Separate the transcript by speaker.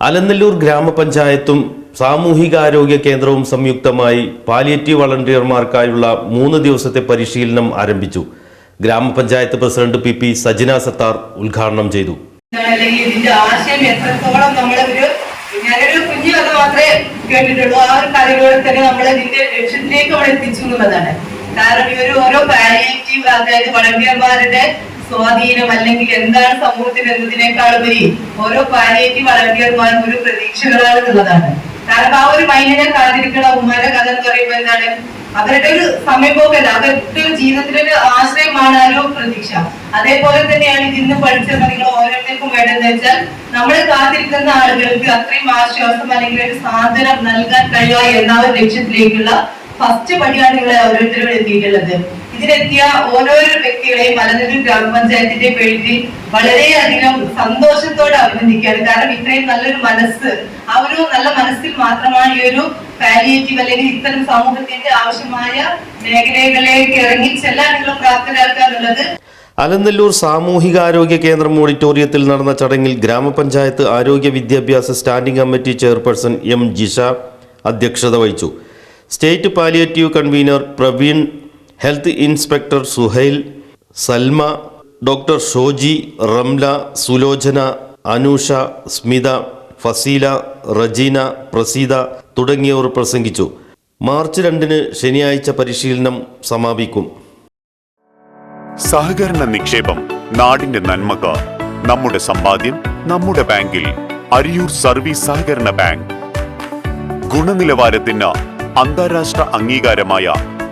Speaker 1: അലനല്ലൂർ ഗ്രാമപഞ്ചായത്തും സാമൂഹികാരോഗ്യ കേന്ദ്രവും സംയുക്തമായി പാലിയേറ്റീവ് വളണ്ടിയർമാർക്കായുള്ള മൂന്ന് ദിവസത്തെ പരിശീലനം ആരംഭിച്ചു. ഗ്രാമപഞ്ചായത്ത് president P P Sajina Sathar ഉദ്ഘാടനം ചെയ്തു.
Speaker 2: കാരണം ഈ ഒരു ഓരോ പാലിയേറ്റീവ് അതായത് വളണ്ടിയർമാരുടെ സ്വാധീനം അല്ലെങ്കിൽ എന്താണ് സമൂഹത്തിൽ എന്നതിനേക്കാളുപരി ഓരോ പാലിയേറ്റീവ് വളണ്ടിയർമാരും ഒരു പ്രതീക്ഷകളാണ് എന്നുള്ളതാണ് കാരണം ആ ഒരു മൈനിനെ കാത്തിരിക്കുന്ന ഉമ്മാന്റെ കഥ എന്ന് പറയുമ്പോൾ എന്താണ്? അവരുടെ ഒരു സമയപോക്കല്ല അവരുടെ ഒരു ആശ്രയമാണ് ആ പ്രതീക്ഷ. അതേപോലെ തന്നെയാണ് ഇതിന്ന് പഠിച്ചത് നിങ്ങൾ ഓരോരുത്തർക്കും വേണ്ടതെന്ന് വെച്ചാൽ നമ്മൾ കാത്തിരിക്കുന്ന ആളുകൾക്ക് അത്രയും ആശ്വാസം അല്ലെങ്കിൽ ഒരു സാന്ത്വനം നൽകാൻ കഴിയുക എന്ന ഒരു ലക്ഷ്യത്തിലേക്കുള്ള ഫസ്റ്റ് പടിയാണ് നിങ്ങളെ ഓരോരുത്തരും എത്തിയിട്ടുള്ളത്. ഇതിലെത്തിയ ഓരോരോ വ്യക്തികളെയും മലനല്ലൂർ ഗ്രാമപഞ്ചായത്തിന്റെ പേരിൽ വളരെയധികം സന്തോഷത്തോടെ അഭിനന്ദിക്കുകയാണ്. കാരണം ഇത്രയും നല്ലൊരു മനസ്സ് ആ ഒരു നല്ല മനസ്സിൽ മാത്രമാണ് ഈ ഒരു പാലിയേറ്റീവ് അല്ലെങ്കിൽ ഇത്തരം സമൂഹത്തിന്റെ ആവശ്യമായ മേഖലകളിലേക്ക് ഇറങ്ങി പ്രാപ്തരാക്കുക എന്നുള്ളത്
Speaker 1: അലനല്ലൂർ സാമൂഹികാരോഗ്യ കേന്ദ്രം ഓഡിറ്റോറിയത്തിൽ നടന്ന ചടങ്ങിൽ ഗ്രാമപഞ്ചായത്ത് ആരോഗ്യ വിദ്യാഭ്യാസ standing committee chairperson M Jisha അധ്യക്ഷത വഹിച്ചു. State palliative convener Praveen health inspector Suhail Salma doctor Shoji Ramla Sulochana Anusha Smitha Faseela Rejeena Praseetha തുടങ്ങിയവർ പ്രസംഗിച്ചു. മാർച്ച് രണ്ടിന് ശനിയാഴ്ച പരിശീലനം സമാപിക്കും.
Speaker 3: സഹകരണ നിക്ഷേപം നാടിന്റെ നന്മക്ക് നമ്മുടെ സമ്പാദ്യം നമ്മുടെ ബാങ്കിൽ അരിയൂർ സർവീസ് സഹകരണ ബാങ്ക്. ഗുണനിലവാരത്തിന് അന്താരാഷ്ട്ര അംഗീകാരമായ